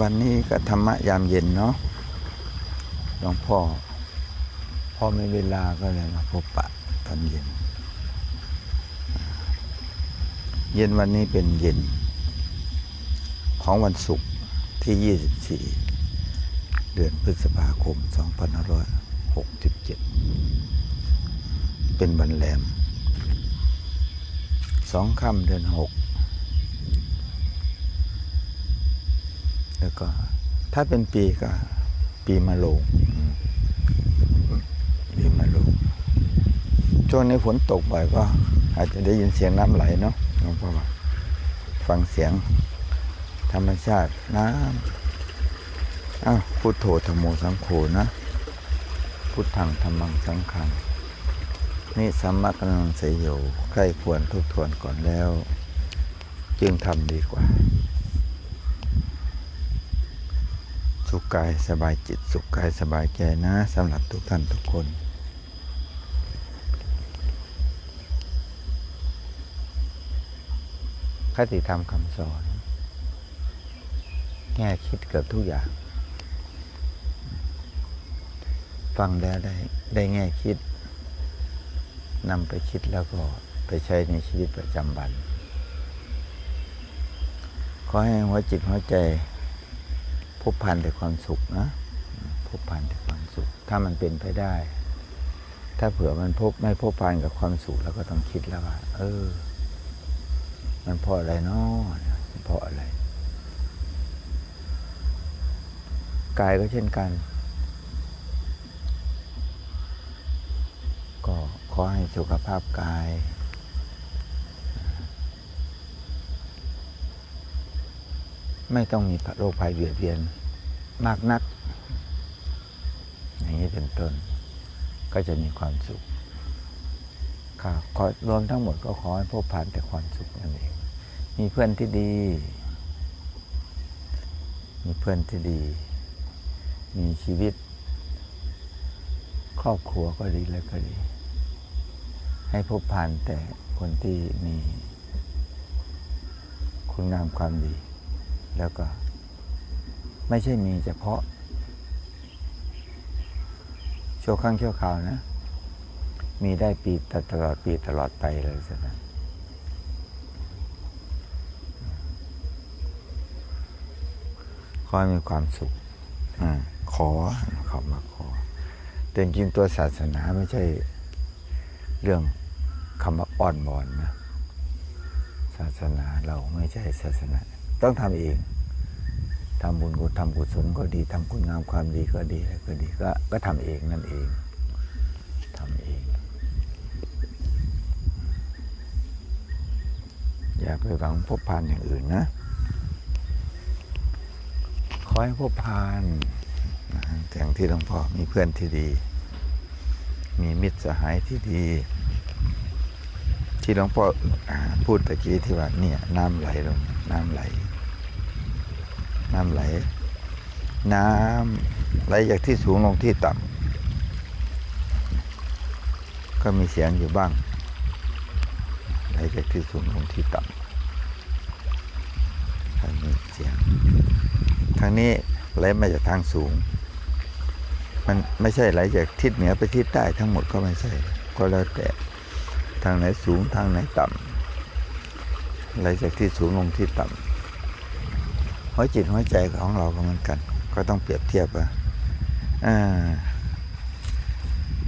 วันนี้ก็ธรรมะยามเย็นเนาะหลวงพ่อพ่อไม่เวลาก็เลยมาพบปะตอนเย็น เย็นวันนี้เป็นเย็น ของวันศุกร์ที่ 24 เดือนพฤษภาคม 2567 เป็นวันแรมสองค่ำเดือนหก แล้วก็ ถ้าเป็นปีก็ ปีมะโรงปีมะโรงช่วงนี้ฝนตกบ่อยก็ อาจจะได้ยินเสียงน้ำไหลเนาะหลวงพ่อฟังเสียง ธรรมชาติน้ำอ้าวพุทโธธรรมโมสังโฆนะ พุทธังธรรมังสังฆังนี่สัมมากนังเสยโยใกล้ควรทบทวนก่อนแล้ว จึงทำดีกว่า สุขกายสบายจิตสุขกายสบายใจนะสำหรับทุกท่านทุกคน คติธรรมคำสอน แง่คิดเกือบทุกอย่าง ฟังแล้วได้ได้แง่คิดนำไปคิดแล้วก็ไปใช้ในชีวิตประจำวัน ขอให้หัวจิตหัวใจ พบพันแต่ความสุขนะพบพันแต่ความสุข ถ้ามันเป็นไปได้ ถ้าเผื่อมันพบไม่พบพันกับความสุขแล้วก็ต้องคิดแล้วว่า เออ มันเพราะอะไรเนาะเพราะอะไรกายก็เช่นกัน ก็ขอให้สุขภาพกาย ไม่ต้องมีโรคภัยเบียดเบียนมากนัก อย่างนี้เป็นต้น ก็จะมีความสุขค่ะขอรวมทั้งหมดก็ขอให้พบผ่านแต่ความสุขนั่นเอง มีเพื่อนที่ดี มีเพื่อนที่ดี มีชีวิต ครอบครัวก็ดีแล้วก็ดี ให้พบผ่านแต่คนที่มี คุณงามความดี แล้วก็ ไม่ใช่มีเฉพาะชั่วครั้งชั่วคราวนะ มีได้ปีตลอดปีตลอดไปเลยสินะขอให้มีความสุขอขอขอมาขอ แต่จริงตัวศาสนาไม่ใช่เรื่องคำว่าอ่อนบอนนะ ศาสนาเราไม่ใช่ศาสนา ต้องทำเองทำบุญกุทำกุศลก็ดีทำคุณงามความดีก็ดีอะไรก็ดีก็ก็ทำเองนั่นเองทำเอง อย่าไปหวังพบพานอย่างอื่นนะขอให้พบพานอย่างที่หลวงพ่อมีเพื่อนที่ดี มีมิตรสหายที่ดีที่หลวงพ่ออพูดตะกี้ที่ว่าเนี่ยน้ำไหลลงน้ำไหล น้ำไหล น้ำไหลจากที่สูงลงที่ต่ำก็มีเสียงอยู่บ้าง ไหลจากที่สูงลงที่ต่ำทางนี้เสียง ทางนี้ไหลมาจากทางสูง มันไม่ใช่ไหลจากทิศเหนือไปทิศใต้ทั้งหมดก็ไม่ใช่ ก็แล้วแต่ทางไหนสูงทางไหนต่ำไหลจากที่สูงลงที่ต่ำ หัวจิตหัวใจของเราก็เหมือนกัน ก็ต้องเปรียบเทียบว่า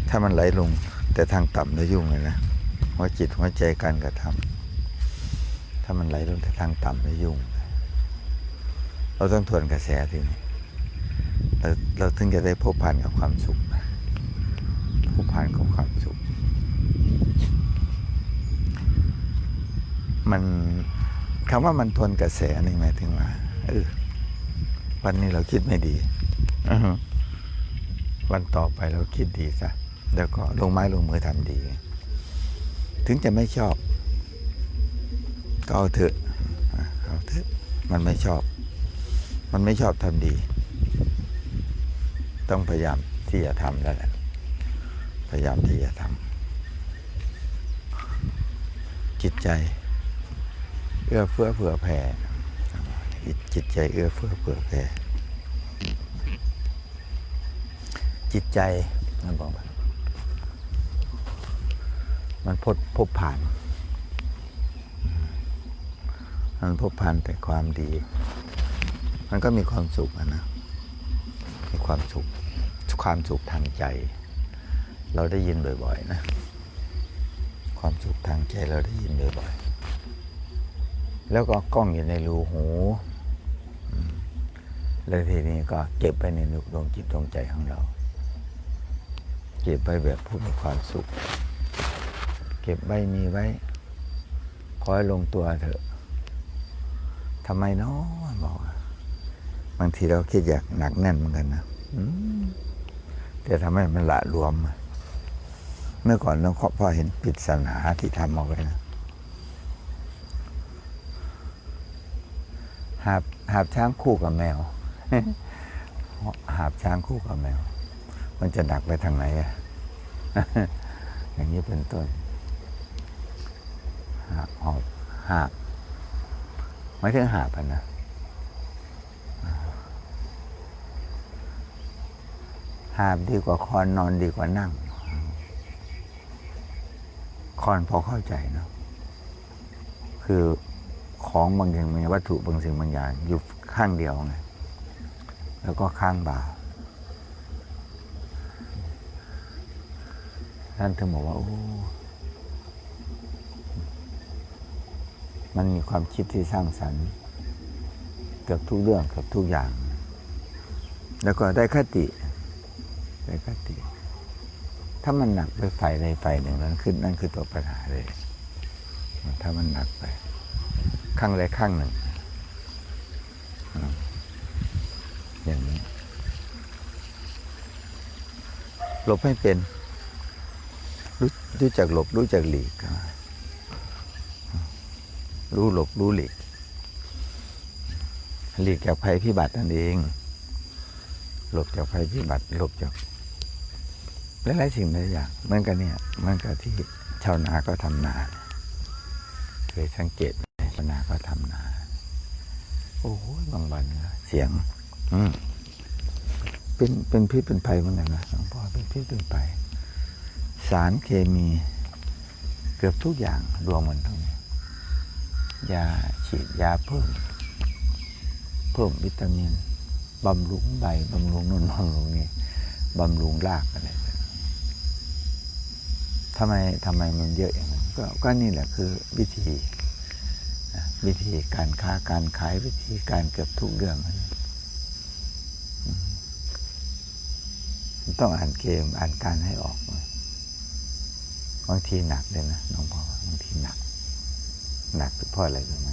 ถ้ามันไหลลง แต่ทางต่ำจะยุ่งเลยนะหัวจิตหัวใจการกระทำถ้ามันไหลลงแต่ทางต่ำจะยุ่ง เราต้องทวนกระแสทีนี้เราเราถึงจะได้พบผ่านกับความสุขพบผ่านกับความสุข มันคำว่ามันทวนกระแสนี่หมายถึงว่า เออวันนี้เราคิดไม่ดีอือฮึวันต่อไปเราคิดดีซะแล้วก็ลงไม้ลงมือทำดี ถึงจะไม่ชอบ ก็เอาเถอะอะเอาเถอะมันไม่ชอบ มันไม่ชอบทำดี ต้องพยายามที่จะทำแล้วแหละพยายามที่จะทำจิตใจเอื้อเฟื้อเผื่อแผ่ จิตใจเอื้อเฟื้อเผื่อแผ่จิตใจมันบอกว่ามันพดพบผ่าน มันพบผ่านแต่ความดี มันก็มีความสุขนะมีความสุขความสุขทางใจ เราได้ยินบ่อยๆนะความสุขทางใจเราได้ยินบ่อยๆแล้วก็กล้องอยู่ในรูหู แล้วทีนี้ก็เก็บไปในดวงจิตดวงใจของเรา เก็บไว้แบบผู้มีความสุข เก็บไว้มีไว้ ขอให้ลงตัวเถอะทำไมเนาะบอกบางทีเราคิดอยากหนักแน่นเหมือนกันนะแต่ทำให้มันละรวม เมื่อก่อนหลวงพ่อเห็นปริศนาที่ทำเอาไว้นะหาบหาบช้างคู่กับแมว หาบช้างคู่กับแมว มันจะหนักไปทางไหนอะอย่างนี้เป็นต้นหาบหอบหาบไม่ถึงหาบนะหาบดีกว่าคอนนอนดีกว่านั่ง คอนพอเข้าใจเนอะคือของบางอย่างมีวัตถุบางสิ่งบางอย่างอยู่ข้างเดียวไง แล้วก็ข้างบ่าท่านถึงบอกว่าโอ้มันมีความคิดที่สร้างสรรค์ เกือบทุกเรื่องเกือบทุกอย่าง แล้วก็ได้คติ ได้คติ ถ้ามันหนักไปฝ่ายใดฝ่ายหนึ่งนั้นขึ้นนั่นคือตัวปัญหาเลย ถ้ามันหนักไป ข้างใดข้างหนึ่ง อย่างนี้หลบไม่เป็นรู้รู้จักหลบรู้จักหลีกรู้หลบรู้หลีก หลีกจากภัยพิบัตินั่นเอง หลบจากภัยพิบัติหลบจากหลายๆสิ่งหลายอย่างเมือนกันเนี่ยเมือนกับที่ชาวนาก็ทำนาเนี่ยเคยสังเกตไหมชาวนาก็ทำนา โอ้โหบางวันเนี่ยเสียง เป็นเป็นพิษเป็นภัยเหมือนกันนะหลวงพ่อเป็นพิษเป็นภัยสารเคมีเกือบทุกอย่างรวมมันตรงนี้ยาฉีดยาเพิ่ม เพิ่มวิตามินบำรุงใบบำรุงนู่นบำรุงนี่บำรุงรากอะไรเนี่ยทำไมทำไมมันเยอะอย่างนั้นก็ก็นี่แหละคือวิธี วิธีการค้าการขายวิธีการเกือบทุกเรื่องนะอืม ต้องอ่านเกมอ่านการให้ออกบางทีหนักเลยนะน้องพ่อบางทีหนัก หนักเพราะอะไรรู้ไหม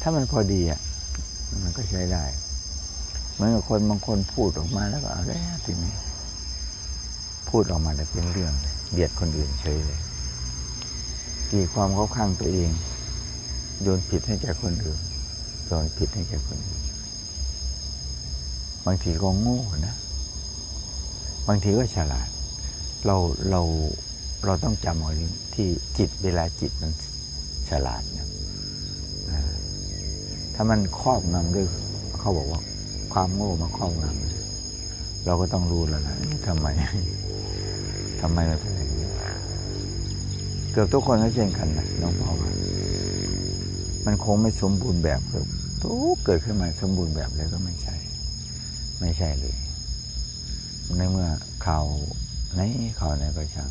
ถ้ามันพอดีอะมันก็ใช้ได้เหมือนกับคนบางคนพูดออกมาแล้วก็เอาแล้วทีนี้ พูดออกมาแต่เป็นเรื่องเลยเบียดคนอื่นเฉยเลยตีความเขาข้างตัวเองโยนผิดให้แก่คนอื่นโยนผิดให้แก่คนอื่น บางทีก็โง่นะ บางทีก็ฉลาด เราเราเราต้องจำเอาที่จิตเวลาจิตมันฉลาดเนี่ยถ้ามันครอบงำด้วยเขาบอกว่า ความโง่มาครอบงำเราก็ต้องรู้แล้วนะทำไมทำไมมันเป็นอย่างนี้เกือบทุกคนก็เช่นกันนะน้องพ่อมันคงไม่สมบูรณ์แบบเกือบทุกเกิดขึ้นมาสมบูรณ์แบบเลยก็ไม่ใช่ ไม่ใช่เลย ในเมื่อข่าวไหนข่าวไหนก็ช่าง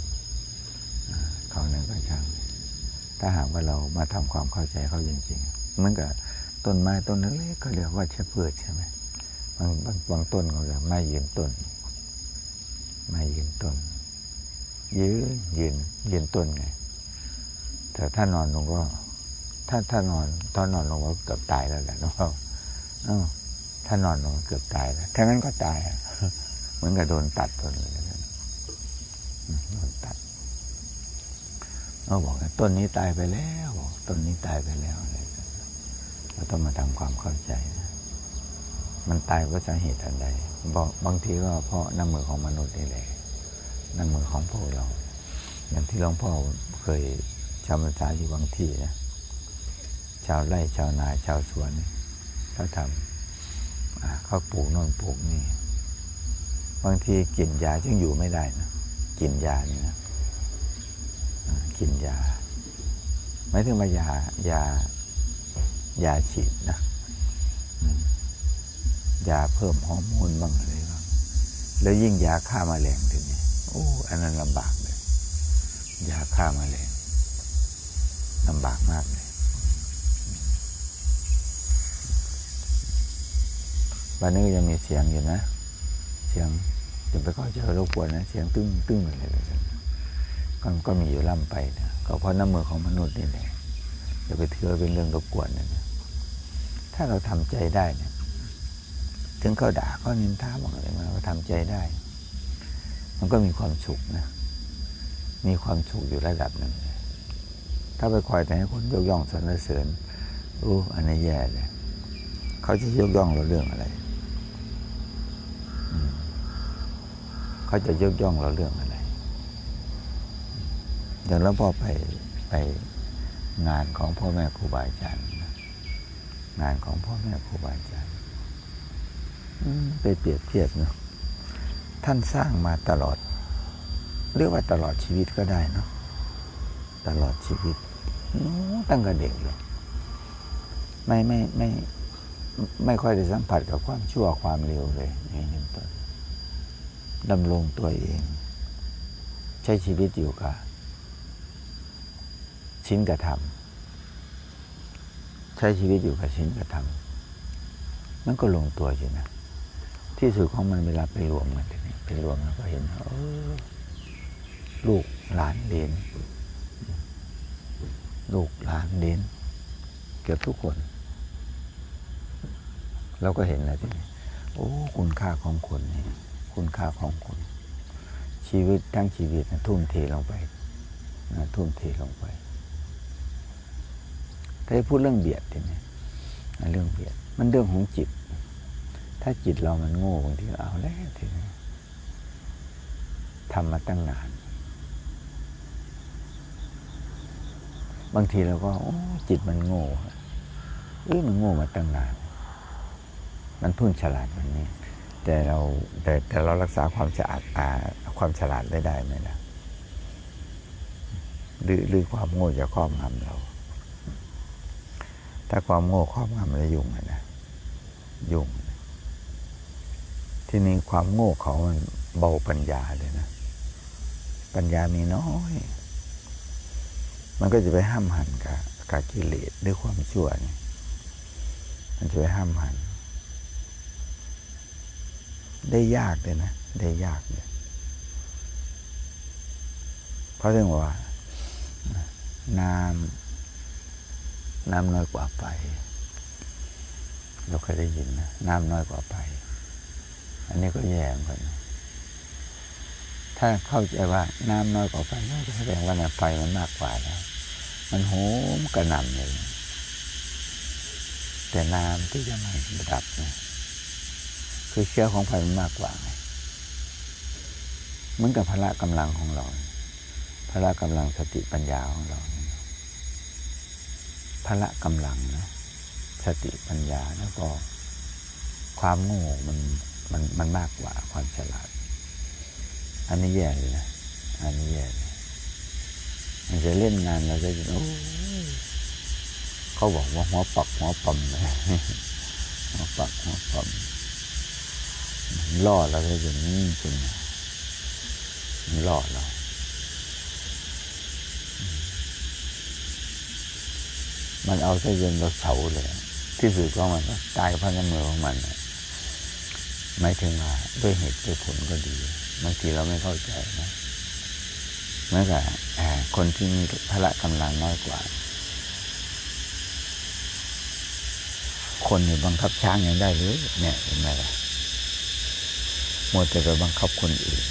ข่าวไหนก็ช่าง ถ้าหากว่าเรามาทำความเข้าใจเขาจริงๆเมือนกับต้นไม้ต้นเล็กๆก็เรียกว่าเชื้อเพืชใช่ไหมบางบางบางต้นเขาเรียกไม้ยืนต้นไม้ยืนต้น ยืนยืนยืนต้นไงแต่ถ้านอนลงก็ ถ้าถ้านอนตอนนอนลงก็เกือบตายแล้วแหละน้องพ่อเอ้า ถ้านอนลงเกือบตายแล้วถ้างั้นก็ตาย เหมือนกับโดนตัดต้นเลยนะอืมโดนตัดเขาบอกว่าต้นนี้ตายไปแล้วบอกต้นนี้ตายไปแล้วอะไรเราต้องมาทำความเข้าใจนะมันตายเพราะสาเหตุอันใดบอกบางทีก็เพราะน้ำมือของมนุษย์นี่แหละน้ำมือของพวกเรา อย่างที่หลวงพ่อเคยจำภาษาอยู่บางที่นะชาวไร่ชาวนาชาวสวนเขาทำ เขาปลูกโน่นปลูกนี่ บางทีกินยาจึงอยู่ไม่ได้นะกินยานี่นะกินยาไม่ถึงว่ายายายาฉีดนะยาเพิ่มฮอร์โมนบ้างอะไรบ้างแล้วยิ่งยาฆ่าแมลงทีนี้โอ้อันนั้นลำบากเลยยาฆ่าแมลงลำบากมากเลย วันนี้ก็ยังมีเสียงอยู่นะ เสียงจะไปเข้าใจรบกวนนะเสียงตึ้งตึ้งอะไรแบบนั้นก็ก็มีอยู่ล่ำไปนะก็เพราะน้ำมือของมนุษย์นี่แหละจะไปเถือเป็นเรื่องรบกวนนะถ้าเราทำใจได้เนี่ยถึงเขาด่าเขานินทาบางอะไรมาเราทำใจได้ มันก็มีความสุขนะมีความสุขอยู่ระดับหนึ่งถ้าไปคอยแต่ให้คนยกย่องสรรเสริญโอ้อันนี้แย่เลย เขาจะยกย่องเราเรื่องอะไร เขาจะยกย่องเราเรื่องอะไรอย่างหลวพ่อไปไปงานของพ่อแม่ครูบาอาจารย์งานของพ่อแม่ครูบาอาจารย์ไปเปรียบเทียบเนาะท่านสร้างมาตลอด เรียกว่าตลอดชีวิตก็ได้เนาะตลอดชีวิตตั้งแต่เด็กเลย ไม่ไม่ไม่ไม่ ไม่ค่อยได้สัมผัสกับความชั่วความเร็วเลยนี่เป็นต้นดำรงตัวเอง ใช้ชีวิตอยู่กับชิ้นกระทำใช้ชีวิตอยู่กับชิ้นกระทำมันก็ลงตัวอยู่นะ ที่สุดของมันเวลาไปรวมกันทีนี้ไปรวมแล้วก็เห็นเออลูกหลานเลนลูกหลานเลนเกือบทุกคน เราก็เห็นแล้วทีนี้โอ้คุณค่าของคนนี่คุณค่าของคนชีวิตทั้งชีวิตนะทุ่มเทลงไปนะทุ่มเทลงไปถ้าพูดเรื่องเบียดทีนี้นะเรื่องเบียด มันเรื่องของจิต ถ้าจิตเรามันโง่บางทีเอาแล้วทีนี้ทำมาตั้งนาน บางทีเราก็จิตมันโง่เอ้ยมันโง่มาตั้งนาน มันเพิ่งฉลาดวันนี้ แต่เราแต่แต่เรารักษาความสะอาดอาความฉลาดได้ได้ไหมนะหรือหรือความโง่จะครอบงำเรา ถ้าความโง่ครอบงำเรายุ่งนะยุ่งที่นี้ความโง่เขามันเบาปัญญาเลยนะ ปัญญามีน้อย มันก็จะไปห้ามหันกับกับกิเลสหรือความชั่วนี่มันจะไปห้ามหัน ได้ยากเลยนะ ได้ยากเลยเพราะเรื่องว่า น้ำน้ำน้อยกว่าไฟเราเคยได้ยินนะน้ำน้อยกว่าไฟอันนี้ก็แย่เหมือนกันถ้าเข้าใจว่าน้ำน้อยกว่าไฟก็แสดงว่าไฟมันมากกว่าแล้วมันโหมกระหน่ำเลย แต่น้ำที่จะมาดับเนี่ย คือเชื้อของไฟมันมากกว่าไงเหมือนกับพละกำลังของเราพละกำลังสติปัญญาของเราพละกำลังนะสติปัญญาแล้วก็ ความโง่มันมันมันมากกว่าความฉลาด อันนี้แย่เลยนะอันนี้แย่เลยมันจะเล่นงานเราจะโอ้เขาบอกว่าหัวปักหัวปั๊มเลยหัวปักหัวปั๊ม ล่อเราได้อย่างนี้จริงมันล่อเรามันเอาซะจนเราเฉาเลย ที่สุดของมันก็ตายกับพระน้ำมือของมันหมายถึงว่าด้วยเหตุด้วยผลก็ดีบางทีเราไม่เข้าใจนะเมื่อกับคนที่มีพละกำลังน้อยกว่า คนนี่บังคับช้างยังได้เลยเนี่ยเห็นไหมล่ะ มัวแต่ไปบังคับคนอื่น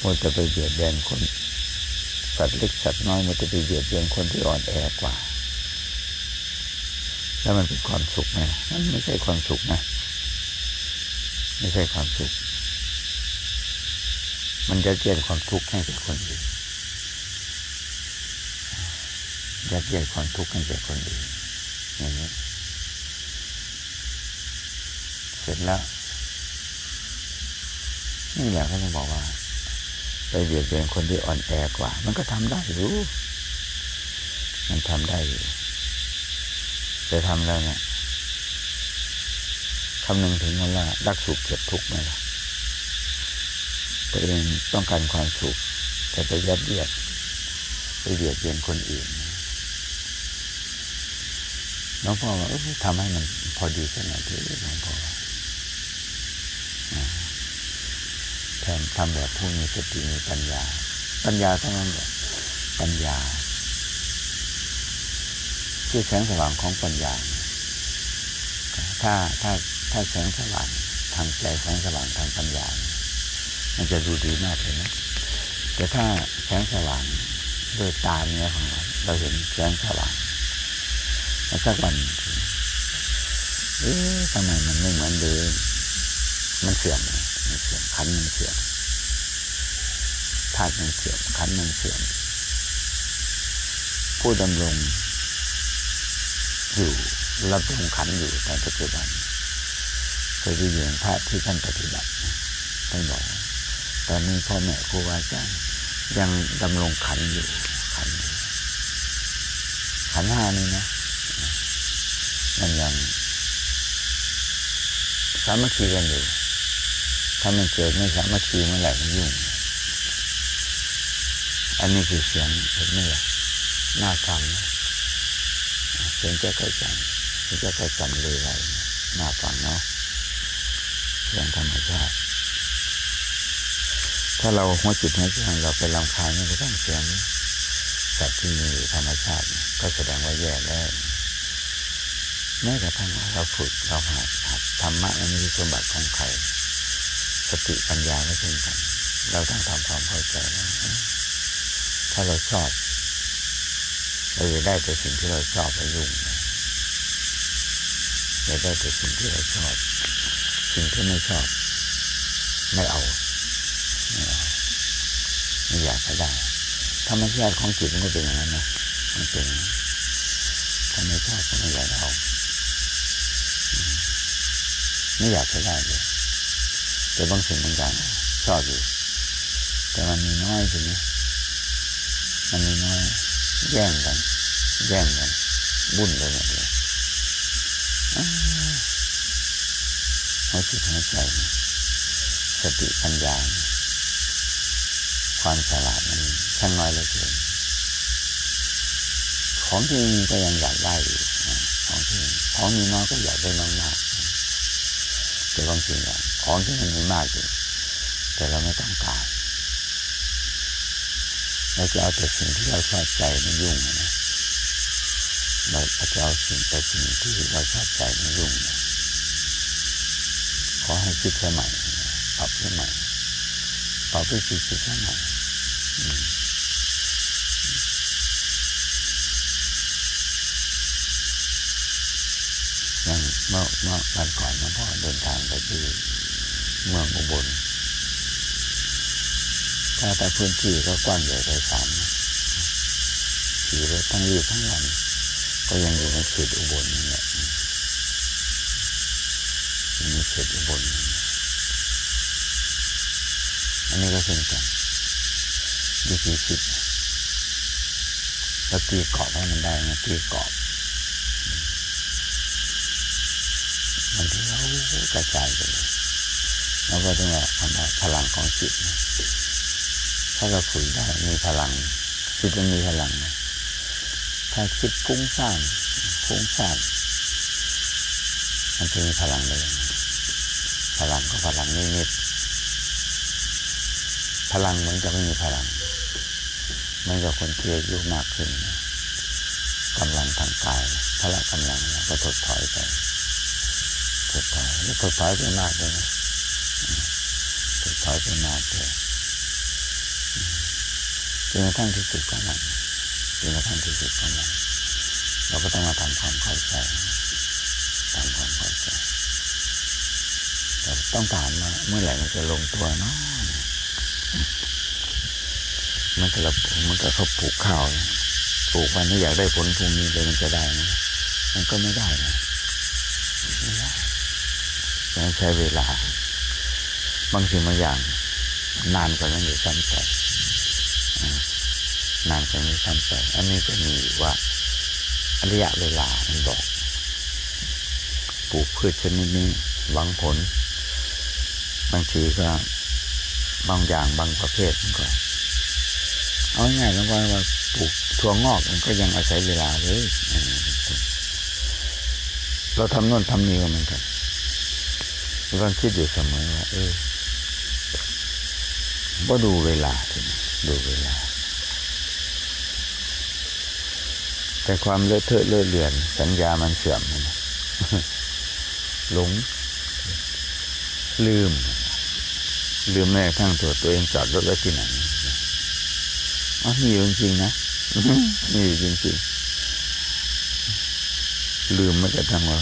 มัวแต่ไปเบียดเบียนคน สัตว์เล็กสัตว์น้อยมันจะไปเบียดเบียนคนที่อ่อนแอกว่า แล้วมันเป็นความสุขไหมมันไม่ใช่ความสุขนะ ไม่ใช่ความสุข มันจะเจนความทุกข์ให้กับคนอื่นยัดเยียดความทุกข์ให้แก่คนอื่นอย่างนี้ เส ร็จแล้ว นี่แหละเขาจะบอกว่า ไปเบียดเบียนคนที่อ่อนแอกว่า มันก็ทำได้อยู่มันทำได้อยู่แต่ทำแล้วเนี่ยคำนึงถึงว่ารักสุขเก็บทุกข์ไหมล่ะตัวเองต้องการความสุขแต่ไปยัดเยียดไปเบียดเบียนคนอื่นน้องพ่อว่าทำให้มันพอดีขนาดที่น้องพ่อว่อาแท นทำแบบผู้มีสติมีปัญญา ปัญญาเท่านั้นแหละปัญญา คือแสงสว่างของปัญญา ถ้าถ้าถ้าแสงสว่างทางใจแสงสว่างทางปัญญา มันจะดูดีมากเลยนะแต่ถ้าแสงสว่างด้วยตาเนื้อของเราเราเห็นแสงสว่างแล้วสักวันเอ๊ะทำไมมันไม่เหมือนเดิมมันเสื่อม มันเสื่อมขันมันเสื่อมธาตุมันเสื่อมขันมันเสื่อม ผู้ดำรงอยู่รับดำรงขันอยู่ในปัจจุบันเคยได้ยินพระที่ท่านปฏิบัติท่านบอกว่าตอนนี้พ่อแม่ครูอาจารย์ยังดำรงขันอยู่ขันขันห้านี่นะมันยังสามัคคีกันอยู่ ถ้ามันเกิดไม่สามัคคีเมื่อไหร่มันยุ่ง อันนี้คือเสียงเห็นไหมล่ะน่าฟังนะเสียงเจ้าไก่จันเสียงเจ้าไก่จันเลยไรน่าฟังเนาะเสียงธรรมชาติ ถ้าเราหัวจิตหัวใจเราไปลำคาญไม่กระทั่งเสียงสัตว์ที่มีธรรมชาติ ก็แสดงว่าแย่แล้วแม้กระทั่งเราฝึกเราหัดหัดธรรมะมันไม่ใช่สมบัติของใคร สติปัญญาก็เช่นกัน เราต้องทำความเข้าใจว่าถ้าเราชอบเราจะได้แต่สิ่งที่เราชอบไปยุ่งจะได้แต่สิ่งที่เราชอบ สิ่งที่ไม่ชอบ ไม่เอาไม่เอาไม่อยากจะได้ธรรมชาติของจิตมันก็เป็นอย่างนั้นนะมันเป็นถ้าไม่ชอบก็ไม่อยากเอาไม่อยากจะได้เลย แต่บางสิ่งบางอย่างชอบอยู่ แต่มันมีน้อยทีนี้มันมีน้อย แย่งกัน แย่งกัน บุ่นไปหมดเลยหัวจิตหัวใจ สติปัญญา ความฉลาดมันช่างน้อยเหลือเกินของที่มีก็ยังอยากได้อยู่ของที่ของมีน้อยก็อยากได้มากมากแต่บางสิ่งอย่าง ของที่มันมีมากอยู่แต่เราไม่ต้องการเราจะเอาแต่สิ่งที่เราชอบใจมันยุ่งนะเราจะเอาสิ่งแต่สิ่งที่เราชอบใจมันยุ่งนะขอให้คิดใหม่ปรับใหม่ปรับไปคิดคิดใหม่อย่างเมื่อเมื่อวันก่อนหลวงพ่อเดินทางไปที่ เมืองอุบล ถ้าแต่พื้นที่ก็กว้างใหญ่ไพศาลขี่รถทั้งวี่ทั้งวัน ก็ยังอยู่ในเขตอุบลนี่แหละอยู่ในเขตอุบล อันนี้ก็เช่นกันวิธีคิดเราตีกรอบให้มันได้นะตีกรอบมันที่เรากระจายไปเลย แล้วก็ต้องว่าคำว่าพลังของจิต ถ้าเราฝึกได้มีพลัง จิตมันมีพลังนะถ้าคิดฟุ้งซ่านฟุ้งซ่านมันจะมีพลังเลย พลังก็พลังนิดๆพลังเหมือนจะไม่มีพลังมือนกับคนที่อายุมากขึ้นนะกำลังทางกายพละกำลังเราก็ถดถอยไปถดถอยถดถอยไปมากเลยนะ อยไปมากเลยจนกระทั่งที่สุดของมันจนกระทั่งที่สุดของมันเราก็ต้องมาทำความเข้าใจทำความเข้าใจแต่ต้องถามว่าเมื่อไหร่มันจะลงตัวเนาะมันก็เรามันก็เขาปลูกข้าวปลูกวันนี้อยากได้ผลพรุ่งนี้เลยมันจะได้ไหมมันก็ไม่ได้นะไม่ได้ต้องใช้เวลา บางสิ่งบางอย่าง นานกว่านั้นอยู่ซ้ำไปอ่นานกว่านี้ซ้ำไปอันนี้ก็มีว่าระยะเวลามันบอกปลูกพืชชนิดนี้หวังผล บางทีก็บางอย่างบางประเภทมันก็เอาง่ายๆแล้วว่าปลูกถั่วงอกมันก็ยังอาศัยเวลาเลยเป็นต้นเราทำโน่นทำนี่ก็เหมือนกันเราต้องคิดอยู่เสมอว่าเออ ว่าดูเวลาทีนี้ดูเวลา แต่ความเลอะเทอะเลอะเลือน สัญญามันเสื่อมนะหลง ลืม ลืมแม้กระทั่งตัวตัวเองจอดรถไว้ที่ไหนอ๋อมีอยู่จริงๆนะมีอยู่จริงๆลืมแม้กระทั่งว่า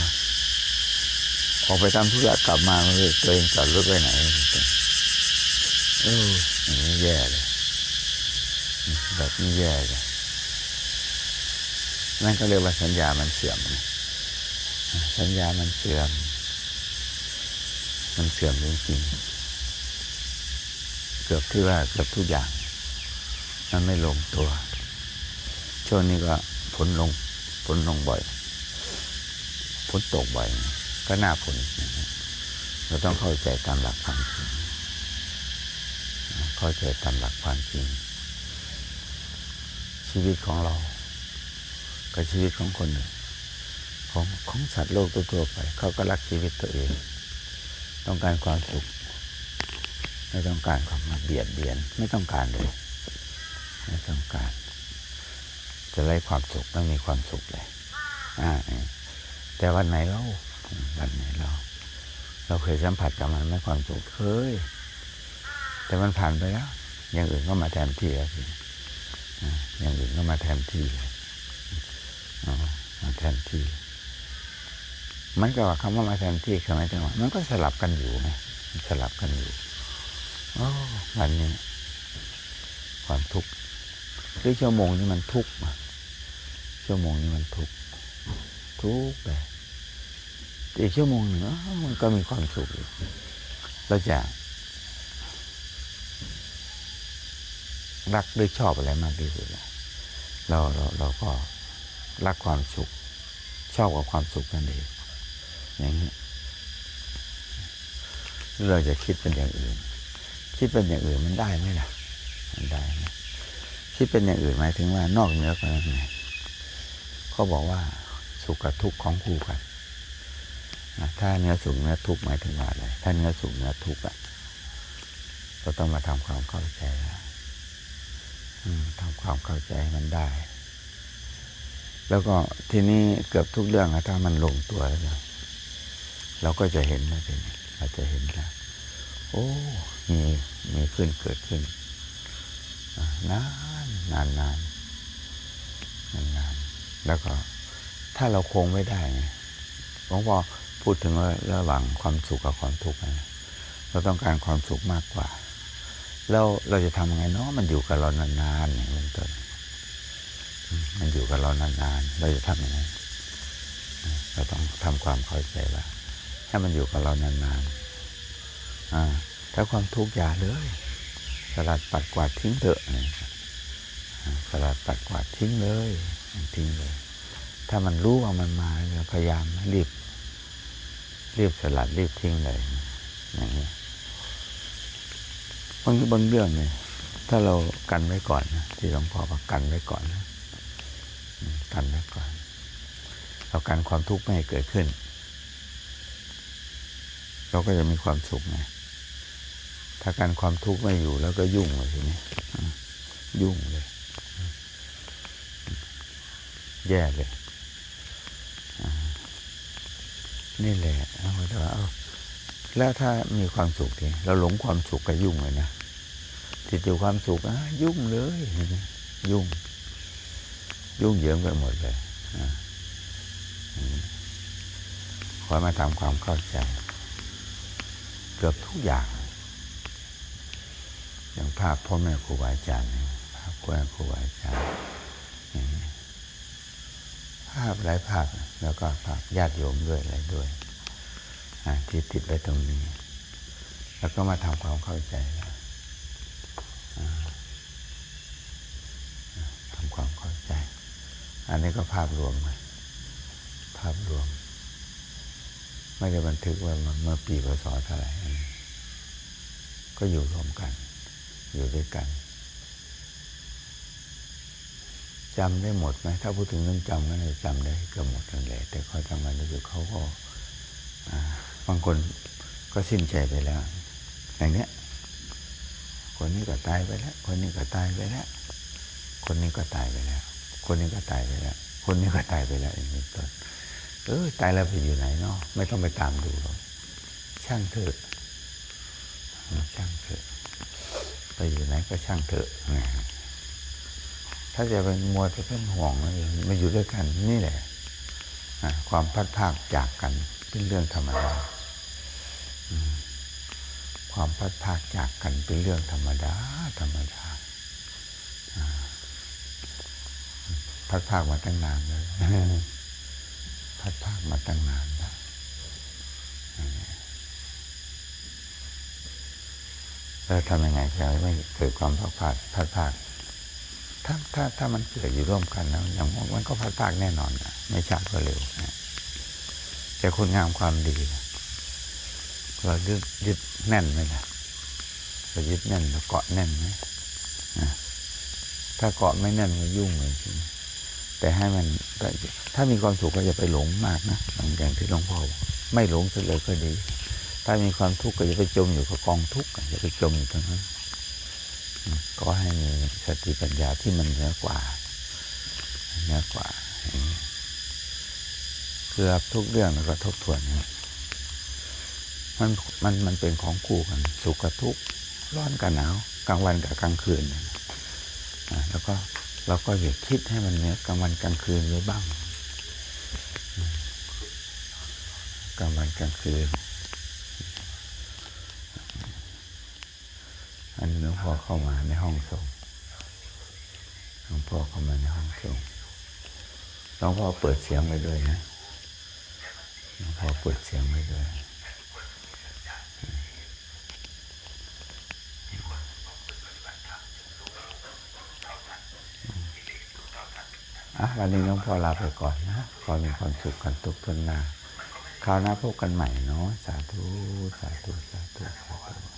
ออกไปทำธุระกลับมาเลยตัวเองจอดรถไว้ไหน เออแย่เลยแบบนี้แย่เลยนั่นก็เรียกว่าสัญญามันเสื่อมสัญญามันเสื่อม มันเสื่อมจริงๆเกือบที่ว่าเกือบทุกอย่าง มันไม่ลงตัว ช่วงนี้ก็ฝนลงฝนลงบ่อยฝนตกบ่อย ก็หน้าฝนเราต้องเข้าใจตามหลักความ เข้าใจตามหลักความจริง ชีวิตของเรา กับชีวิตของคนอื่นของของสัตว์โลกทั่วไป เขาก็รักชีวิตตัวเอง ต้องการความสุข ไม่ต้องการความมาเบียดเบียน ไม่ต้องการเลย ไม่ต้องการ จะไล่ความสุขไม่มีความสุขเลยอ่าแต่วันไหนเราวันไหนเรา เราเคยสัมผัสกับมันไหม่ความสุขเคย แต่มันผ่านไปแล้ว อย่างอื่นก็มาแทนที่แล้วอย่างอื่นก็มาแทนที่มาแทนที่ มันก็ว่าคำว่ามาแทนที่คือหมายถึงว่ามันก็สลับกันอยู่ไงมันสลับกันอยู่โอ้วันนี้ความทุกข์หรือชั่วโมงนี้มันทุกข์ชั่วโมงนี้มันทุกข์ทุกข์ไปอีกชั่วโมงหนึ่งมันก็มีความสุขเราจะ รักหรือชอบอะไรมากที่สุดเราเราเราก็รักความสุข ชอบกับความสุขนั่นเองอย่างนี้เราจะคิดเป็นอย่างอื่น คิดเป็นอย่างอื่นมันได้ไหมล่ะ มันได้ไหมคิดเป็นอย่างอื่นหมายถึงว่านอกเหนือกว่านั้นไงเขาบอกว่าสุขกับทุกข์ของคู่กันนะถ้าเนื้อสุขเนื้อทุกข์หมายถึงว่าอะไรถ้าเนื้อสุขเนื้อทุกข์อะเราต้องมาทำความเข้าใจแล้ว ทำความเข้าใจมันได้ แล้วก็ทีนี้เกือบทุกเรื่องถ้ามันลงตัวแล้วเนี่ยเราก็จะเห็นนะทีนี้เราจะเห็นแล้วโอ้มีมีขึ้นเกิดขึ้นนานนานนานนานนานแล้วก็ถ้าเราคงไม่ได้ไงหลวงพ่อพูดถึงว่าระหว่างความสุขกับความทุกข์นะเราต้องการความสุขมากกว่า แล้วเราจะทำยังไงเนาะมันอยู่กับเรานานๆอย่างเป็นต้นมันอยู่กับเรานานๆ เราจะทำยังไง เราต้องทำความเข้าใจว่าให้มันอยู่กับเรานานๆอ่าถ้าความทุกข์อย่าเลยสลัดปัดกวาดทิ้งเถอะนะครับอ่าสลัดปัดกวาดทิ้งเลยทิ้งเลย ถ้ามันรู้ว่ามันมาเราพยายามรีบรีบสลัดรีบทิ้งเลยอย่างนี้ บางบางเรื่องเนี่ยถ้าเรากันไว้ก่อนนะที่หลวงพ่อบอกกันไว้ก่อนนะกันไว้ก่อน เรากันความทุกข์ไม่ให้เกิดขึ้น เราก็จะมีความสุขไงถ้าการความทุกข์ไม่อยู่แล้วก็ยุ่งเลยทีนี้อืมยุ่งเลย แย่เลยนี่แหละเอาแต่ว่าเอาแล้วถ้ามีความสุขทีเราหลงความสุขก็ยุ่งเลยนะ ติดอยู่ความสุขอะยุ่งเลย ยุ่ง ยุ่งเหยิงไปหมดเลยอขอมาทำความเข้าใจ เกือบทุกอย่าง อย่างภาพพ่อแม่ครูบาอาจารย์ภาพพ่อแม่ครูบาอาจารย์อย่าพหลายภาพ แล้วก็ภาพญาติโยมด้วยอะไรด้วยที่ติดไว้ตรงนี้ แล้วก็มาทำความเข้าใจ อั นนี้ก็ภาพรวมนะภาพรวม ไม่ได้บันทึกว่าเมื่อปีพศเท่าไหร่ก็อยู่รวมกัน อยู่ด้วยกันจำได้หมดไหมถ้าพูดถึงเรื่องจำก็เลยจำได้เกือบหมดนั่นแหละแต่เขาทำงานรู้สึกเขาก็บางคนก็สิ้นใจไปแล้ว อย่างเนี้ย คนนี้ก็ตายไปแล้ว คนนี้ก็ตายไปแล้ว คนนี้ก็ตายไปแล้ว คนนี้ก็ตายไปแล้ว คนนี้ก็ตายไปแล้วอย่างนี้ต้นเออตายแล้วไปอยู่ไหนเนาะไม่ต้องไปตามดูหรอกช่างเถอะช่างเถอะ ไปอยู่ไหนก็ช่างเถอะนะถ้าจะเป็นมัวจะเป็นห่วงอะไรมาอยู่ด้วยกันนี่แหละความพัดภาคจากกันเป็นเรื่องธรรมดาความพัดภาคจากกันเป็นเรื่องธรรมดาธรรมดาอ่า พัดภาคมาตั้งนานเลยพัดภาคมาตั้งนานแล้วแล้วทำยังไงจะไม่เกิดความพัดภาคพัดภาคถ้าถ้าถ้ามันเกิดอยู่ร่วมกันแล้วอย่างมันก็พัดพรากแน่นอนนะไม่ช้าก็เร็วนะแต่คุณงามความดีนะเรายึดยึดแน่นไหมล่ะเรายึดแน่นเราเกาะแน่นไหมนะถ้าเกาะไม่แน่นมันยุ่งเลยใช่ไหม แต่ให้มันถ้ามีความสุขก็อย่าไปหลงมากนะอย่างที่หลวงพ่อไม่หลงเลยก็ดี ถ้ามีความทุกข์ก็อย่าไปจมอยู่กับกองทุกข์อย่าไปจมอยู่ตรงนั้นก็ให้มีสติปัญญาที่มันเหนือกว่าเหนือกว่าเกือบทุกเรื่องแล้วก็ทบทวนนะมันมันมันเป็นของคู่กัน สุขกับทุกข์ร้อนกับหนาวกลางวันกับกลางคืนแล้วก็ เราก็อย่าคิดให้มันเหนือกลางวันกลางคืนไว้บ้างกลางวันกลางคืน อันนี้หลวงพ่อเข้ามาในห้องส่งหลวงพ่อเข้ามาในห้องส่งหลวงพ่อเปิดเสียงไว้ด้วยนะหลวงพ่อเปิดเสียงไว้ด้วย อะวันนี้น้องพอลาไปก่อนนะขอมีความสุขกันทุกทนนาคราวหน้าพบกันใหม่เนาะสาธุ สาธุ สาธุสาธุ